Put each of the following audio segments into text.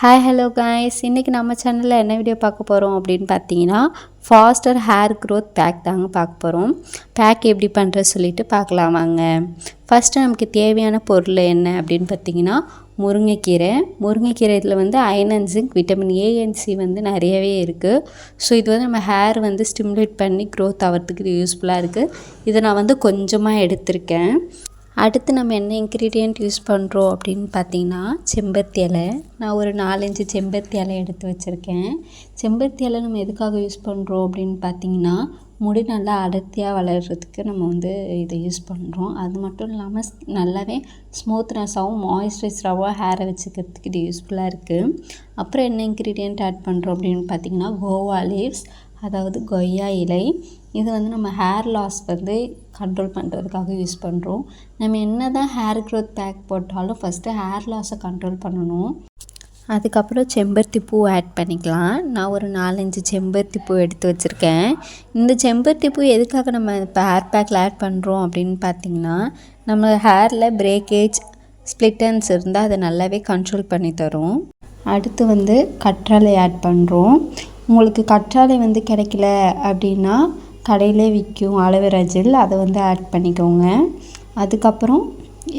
Hi hello guys இன்றைக்கி நம்ம சேனலில் என்ன வீடியோ பார்க்க போகிறோம் அப்படின்னு பார்த்தீங்கன்னா ஃபாஸ்டர் ஹேர் க்ரோத் பேக் தாங்க பார்க்க போகிறோம் பேக் எப்படி பண்ணுறது சொல்லிட்டு பார்க்கலாம் வாங்க. ஃபஸ்ட்டு நமக்கு தேவையான பொருள் என்ன அப்படின்னு பார்த்தீங்கன்னா முருங்கைக்கீரை. முருங்கைக்கீரை இதில் வந்து iron and zinc vitamin A and C வந்து நிறையவே இருக்குது ஸோ இது வந்து நம்ம ஹேர் வந்து ஸ்டிமுலேட் பண்ணி க்ரோத் ஆகிறதுக்கு இது யூஸ்ஃபுல்லாக இருக்குது இதை நான் வந்து கொஞ்சமாக எடுத்திருக்கேன். அடுத்து நம்ம என்ன இன்க்ரீடியண்ட் யூஸ் பண்ணுறோம் அப்படின்னு பார்த்தீங்கன்னா செம்பருத்தி இலை. நான் ஒரு நாலஞ்சு செம்பருத்தி இலை எடுத்து வச்சுருக்கேன். செம்பருத்தி இலை நம்ம எதுக்காக யூஸ் பண்ணுறோம் அப்படின்னு பார்த்தீங்கன்னா முடி நல்லா அடர்த்தியாக வளர்கிறதுக்கு நம்ம வந்து இதை யூஸ் பண்ணுறோம் அது மட்டும் இல்லாமல் நல்லாவே ஸ்மூத்னஸாகவும் மாய்ஸ்சரைசராகவும் ஹேரை வச்சுக்கிறதுக்கு இது யூஸ்ஃபுல்லாக இருக்குது அப்புறம் என்ன இன்க்ரீடியண்ட் ஆட் பண்ணுறோம் அப்படின்னு பார்த்தீங்கன்னா கோவா லீவ்ஸ் அதாவது கொய்யா இலை. இது வந்து நம்ம ஹேர் லாஸ் வந்து கண்ட்ரோல் பண்ணுறதுக்காக யூஸ் பண்ணுறோம் நம்ம என்ன தான் ஹேர் க்ரோத் பேக் போட்டாலும் ஃபஸ்ட்டு ஹேர் லாஸை கண்ட்ரோல் பண்ணணும். அதுக்கப்புறம் செம்பருத்தி பூ ஆட் பண்ணிக்கலாம். நான் ஒரு நாலஞ்சு செம்பருத்தி பூ எடுத்து வச்சுருக்கேன். இந்த செம்பருத்தி பூ எதுக்காக நம்ம இப்போ ஹேர் பேக்கில் ஆட் பண்ணுறோம் அப்படின்னு பார்த்தீங்கன்னா நம்ம ஹேரில் பிரேக்கேஜ் ஸ்ப்ளிட்டன்ஸ் இருந்தால் அதை நல்லாவே கண்ட்ரோல் பண்ணி தரும். அடுத்து வந்து கற்றாழை ஆட் பண்ணுறோம் உங்களுக்கு கற்றாழை வந்து கிடைக்கல அப்படின்னா கடையிலே விற்கும் அலோவேரா ஜெல் அதை வந்து ஆட் பண்ணிக்கோங்க. அதுக்கப்புறம்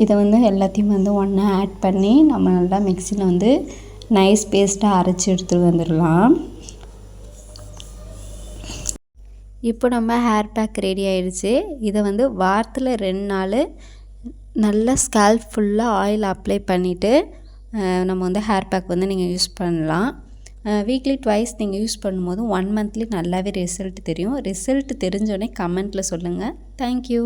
இதை வந்து எல்லாத்தையும் வந்து ஒன்றா ஆட் பண்ணி நம்ம நல்லா மிக்சியில் வந்து நைஸ் பேஸ்ட்டாக அரைச்சி எடுத்துகிட்டு வந்துடலாம். இப்போ நம்ம ஹேர் பேக் ரெடி ஆயிடுச்சு. இதை வந்து வாரத்தில் ரெண்டு நாள் நல்லா ஸ்கேல்ப் ஃபுல்லாக ஆயில் அப்ளை பண்ணிவிட்டு நம்ம வந்து ஹேர் பேக் வந்து நீங்கள் யூஸ் பண்ணலாம். வீக்லி ட்வைஸ் நீங்கள் யூஸ் பண்ணும்போது ஒன் மந்த்லி நல்லாவே ரிசல்ட் தெரியும். ரிசல்ட் தெரிஞ்சோடனே கமெண்ட்டில் சொல்லுங்கள் தேங்க்யூ